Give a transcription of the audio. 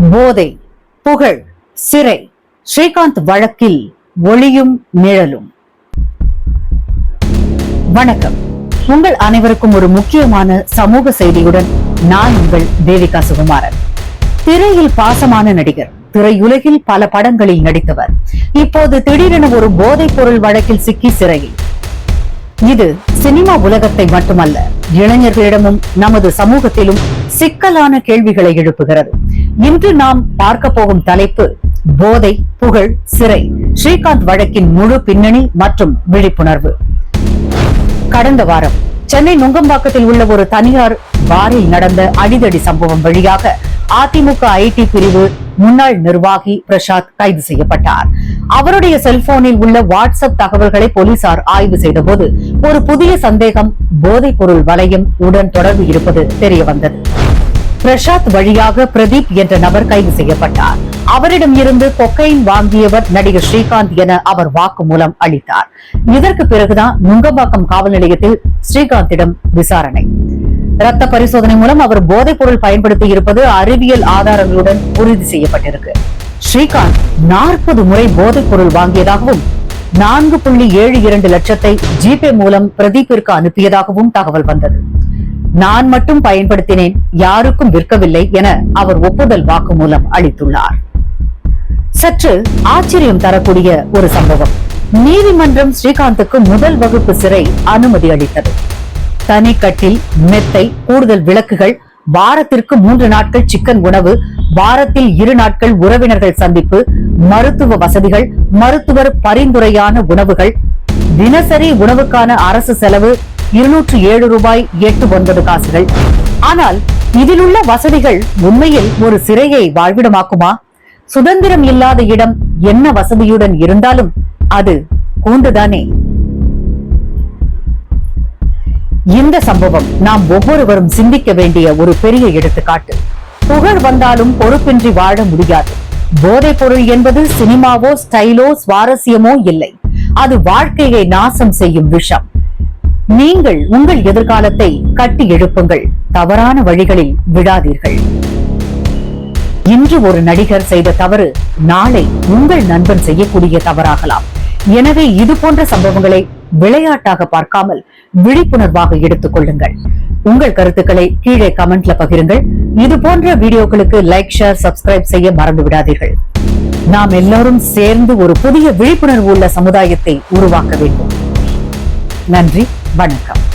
போதை புகழ் சிறை ஸ்ரீகாந்த் வழக்கில் ஒளியும் நிழலும். வணக்கம். உங்கள் அனைவருக்கும் ஒரு முக்கியமான சமூக செய்தியுடன் நான் உங்கள் தேவிகா சுகுமாரன். திரையில் பாசமான நடிகர் திரையுலகில் பல படங்களில் நடித்தவர். இப்போது திடீரென ஒரு போதைப் பொருள் வழக்கில் சிக்கி சிறையில். இது சினிமா உலகத்தை மட்டுமல்ல இளைஞர்களிடமும் நமது சமூகத்திலும் சிக்கலான கேள்விகளை எழுப்புகிறது. இன்று நாம் பார்க்க போகும் தலைப்பு போதை புகழ் சிறை. ஸ்ரீகாந்த் வழக்கின் முழு பின்னணி மற்றும் விழிப்புணர்வு. கடந்த வாரம் சென்னை நுங்கம்பாக்கத்தில் உள்ள ஒரு தனியார் பாரில் நடந்த அடிதடி சம்பவம் வழியாக அதிமுக ஐடி பிரிவு முன்னாள் நிர்வாகி பிரசாத் கைது செய்யப்பட்டார். அவருடைய செல்போனில் உள்ள வாட்ஸ்அப் தகவல்களை போலீசார் ஆய்வு செய்தபோது ஒரு புதிய சந்தேகம் போதைப் பொருள் வலையம் உடன் தொடர்பு இருப்பது தெரியவந்தது. பிரசாத் வழியாக பிரதீப் என்ற நபர் கைது செய்யப்பட்டார். அவரிடம் இருந்து கொக்கைன் வாங்கியவர் நடிகர் ஸ்ரீகாந்த் என அவர் வாக்குமூலம் அளித்தார். இதற்கு பிறகுதான் நுங்கம்பாக்கம் காவல் நிலையத்தில் ஸ்ரீகாந்திடம் விசாரணை. ரத்த பரிசோதனை மூலம் அவர் போதைப் பொருள் பயன்படுத்தி இருப்பது அறிவியல் ஆதாரங்களுடன் உறுதி செய்யப்பட்டிருக்கு. ஸ்ரீகாந்த் நாற்பது முறை போதைப் பொருள் வாங்கியதாகவும் நான்கு புள்ளி ஏழு இரண்டு லட்சத்தை ஜிபே மூலம் பிரதீப்பிற்கு அனுப்பியதாகவும் தகவல் வந்தது. நான் மட்டும் பயன்படுத்தினேன் யாருக்கும் விற்கவில்லை என அவர் ஒப்புதல் வாக்குமூலம் அளித்துள்ளார். சற்று ஆச்சரியம் தரக்கூடிய ஒரு சம்பவம். நீதிமன்றம் ஸ்ரீகாந்துக்கு முதல் வகுப்பு சிறை அனுமதி அளித்தது. தனி கட்டில் மெத்தை கூடுதல் விளக்குகள் வாரத்திற்கு மூன்று நாட்கள் சிக்கன் உணவு வாரத்தில் இரு நாட்கள் உறவினர்கள் சந்திப்பு மருத்துவ வசதிகள் மருத்துவர் பரிந்துரையான உணவுகள் தினசரி உணவுக்கான அரசு செலவு இருநூற்று ஏழு ரூபாய் எட்டு ஒன்பது காசுகள். ஆனால் இதில் உள்ள வசதிகள் உண்மையில் ஒரு சிறையை வாழ்விடமாக்குமா? சுதந்திரம் இல்லாத இடம் என்ன வசதியுடன் இருந்தாலும் அது கூண்டுதானே? இந்த சம்பவம் நாம் ஒவ்வொருவரும் சிந்திக்க வேண்டிய ஒரு பெரிய எடுத்துக்காட்டு. புகழ் வந்தாலும் பொறுப்பின்றி வாழ முடியாது. போதைப் பொருள் என்பது சினிமாவோ ஸ்டைலோ சுவாரஸ்யமோ இல்லை. அது வாழ்க்கையை நாசம் செய்யும் விஷம். நீங்கள் உங்கள் எதிர்காலத்தை கட்டி எழுப்புங்கள். தவறான வழிகளில் விடாதீர்கள் இன்று ஒரு நடிகர் செய்த தவறு நாளை உங்கள் நண்பன் செய்யக்கூடிய தவறாகலாம். எனவே இது போன்ற சம்பவங்களை விளையாட்டாக பார்க்காமல் விழிப்புணர்வாக எடுத்துக் கொள்ளுங்கள். உங்கள் கருத்துக்களை கீழே கமெண்ட்ல பகிருங்கள். இது போன்ற வீடியோக்களுக்கு லைக் ஷேர் சப்ஸ்கிரைப் செய்ய மறந்து விடாதீர்கள். நாம் எல்லாரும் சேர்ந்து ஒரு புதிய விழிப்புணர்வு உள்ள சமுதாயத்தை உருவாக்க வேண்டும். நன்றி வணக்கம்.